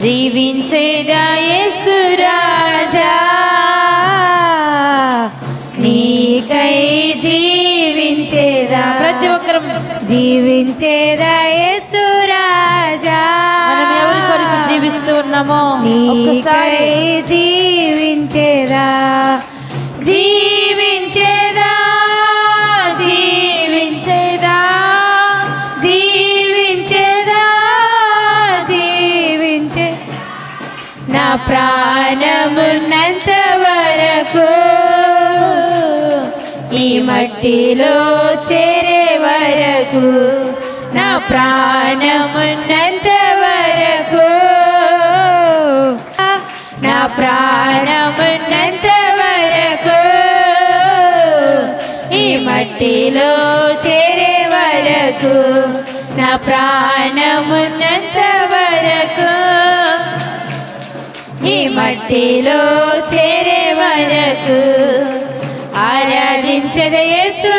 జీవించేదా యేసురాజా నీకై జీవించేదా? ప్రతి ఒక్కరం జీవించేదా యేసురాజా మనం ఎవరి కొరకు జీవిస్తూ ఉన్నామో ఒక్కసారి భూమి మట్టిలో చేరే వరకు నా ప్రాణమున్నంత వరకు. నా ప్రాణమున్నంత వరకు. ఈ మట్టిలో చేరే వరకు నా ప్రాణమున్నంత వరకు. ఈ మట్టిలో చేరే వరకు. ఆరాధించదయేసు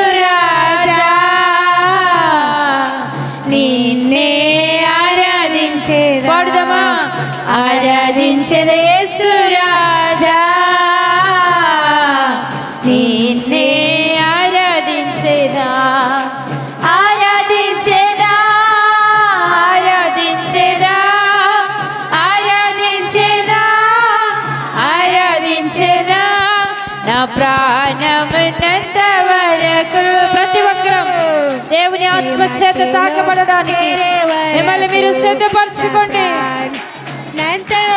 ఆత్మ చేత తాకబడడానికి మిమ్మల్ని మీరు సిద్ధపరచుకోండి.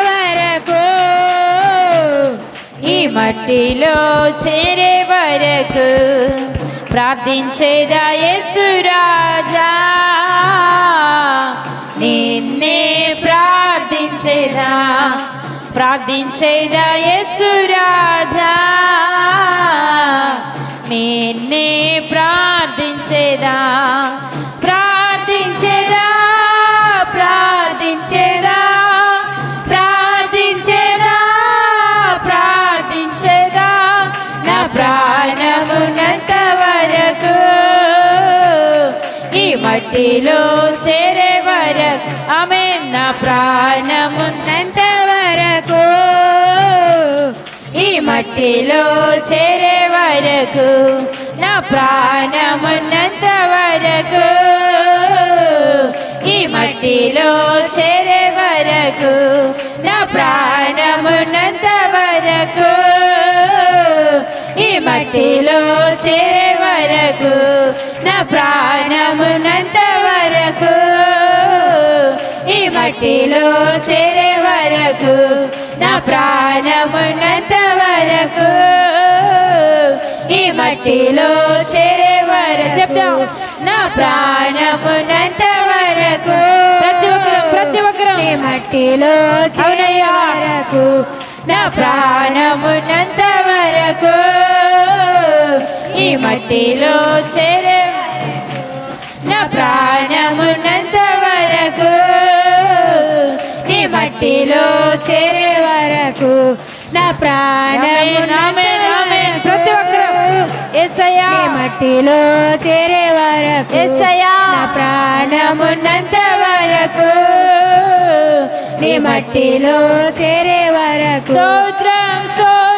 వరకు ఈ మట్టిలో చేరే వరకు ప్రార్థించేదా యేసురాజా నిన్నే ప్రార్థించేదా ప్రార్థించేదా యేసురాజా మట్టిలో చేరే వరకు ఆమె నా ప్రాణమున్నంత వరకు ఈ మట్టిలో చేరే వరకు నా ప్రాణమున్నంత వరకు ఈ మట్టిలో చేరే వరకు నా ప్రాణమున్నంత వరకు ఈ మట్టిలో చేరే వరకు నా ప్రాణమున్నంత వరకు ఈ మట్టిలో చేరే వరకు నా ప్రాణమున్నంత వరకు ఈ మట్టిలో చేరే వరకు చెప్దాం. నా ప్రాణమున్నంత వరకు ప్రతి ఒక్కరం ప్రతి ఒక్కరం. ఈ మట్టిలో చేరే. వరకు నా ప్రాణమున్నంత వరకు ఈ మట్టిలో చేరే. నా ప్రాణమున్నంత వరకు ఈ మట్టిలో చేరే వరకు నా ఆమేన్. ప్రతి ఒక్కరు. ఈ మట్టిలో చేరే వరకు యేసయ్యా నా ప్రాణమున్నంత వరకు నీ మట్టిలో చేరే వరకు. స్తోత్రం స్తోత్రం.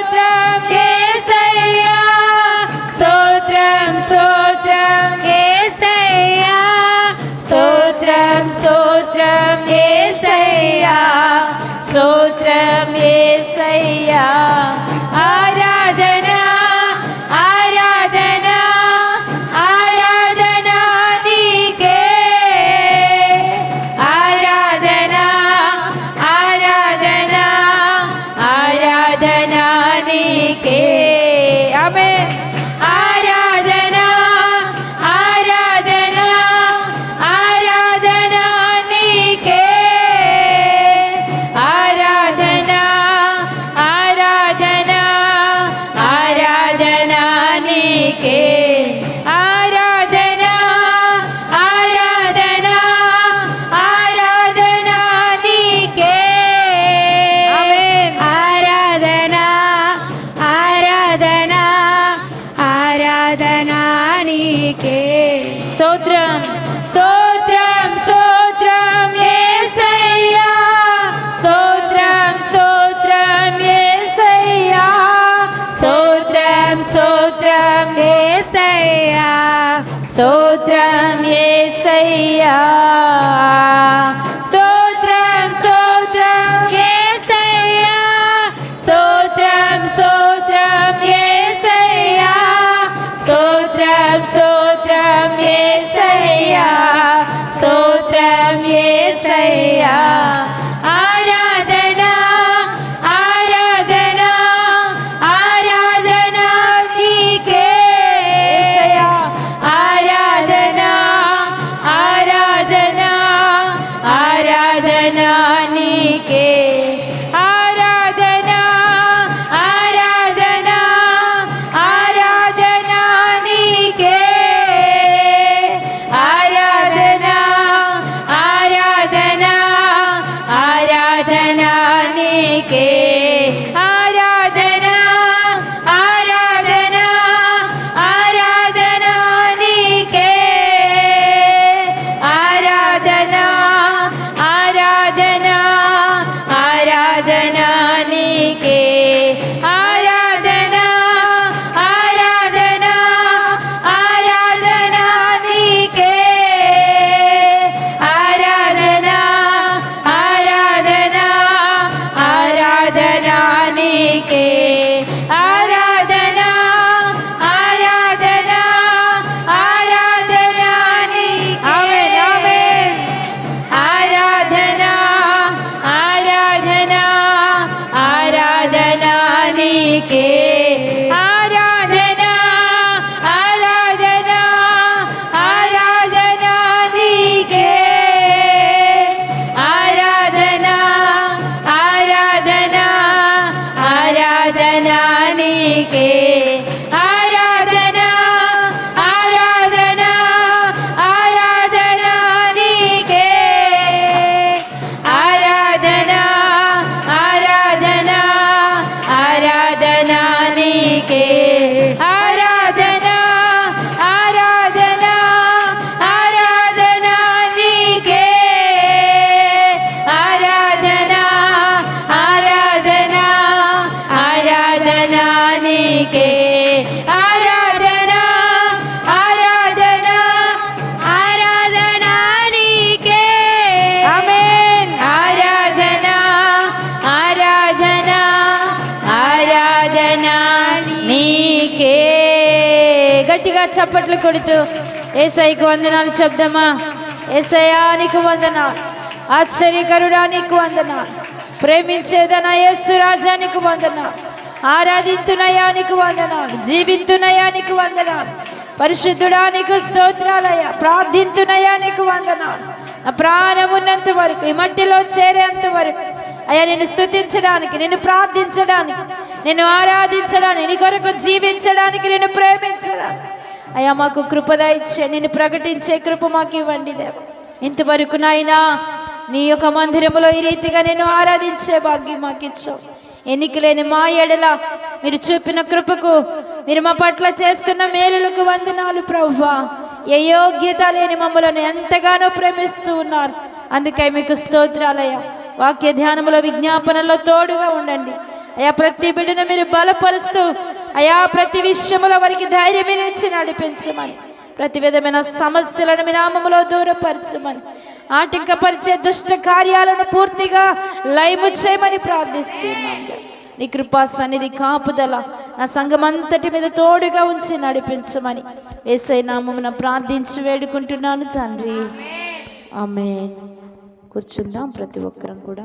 Kiki. గట్టిగా చప్పట్లు కొడుతూ ఏసైకి వందనాలు చెప్దామా? ఏసయానికి వందన? ఆశ్చర్యకరుడానికి వందన? ప్రేమించేదన యేసు రాజానికి వందన? ఆరాధింతునయానికి వందన? జీవింతునయానికి వందన? పరిశుద్ధుడానికి స్తోత్రాలయ ప్రార్థింతునయానికి వందన? ప్రాణం ఉన్నంత వరకు ఈ మట్టిలో చేరేంత వరకు. అయ్యా నేను స్థుతించడానికి నేను ప్రార్థించడానికి నేను ఆరాధించడానికి నీ కొరకు జీవించడానికి నేను ప్రేమించడానికి అయ్యా మాకు కృపద ఇచ్చే ప్రకటించే కృప మాకు ఇవ్వండి దేవ. ఇంతవరకు నాయనా నీ యొక్క మందిరములో ఈ రీతిగా నేను ఆరాధించే భాగ్యం మాకు ఇచ్చావు. ఎన్నికలేని మా ఎడల మీరు చూపిన కృపకు మీరు మా పట్ల చేస్తున్న మేలులకు వందనాలు ప్రవ్వా. ఏ యోగ్యత లేని మమ్మల్ని ఎంతగానో ప్రేమిస్తూ ఉన్నారు. అందుకే మీకు స్తోత్రాలయ వాక్య ధ్యానంలో విజ్ఞాపనలో తోడుగా ఉండండి. అయా ప్రతి బిడ్డను మీరు బలపరుస్తూ అయా ప్రతి విషయములో వారికి ధైర్యం ఇచ్చి నడిపించమని ప్రతి విధమైన సమస్యలను మీ నామములో దూరపరచమని ఆటంకపరిచే దుష్ట కార్యాలను పూర్తిగా లైము చేయమని ప్రార్థిస్తున్నాను నీ కృపా సన్నిధి కాపుదల నా సంఘమంతటి మీద తోడుగా ఉంచి నడిపించమని ఏసై నామమున ప్రార్థించి వేడుకుంటున్నాను తండ్రి. ఆమె కూర్చుందాం ప్రతి ఒక్కరం కూడా.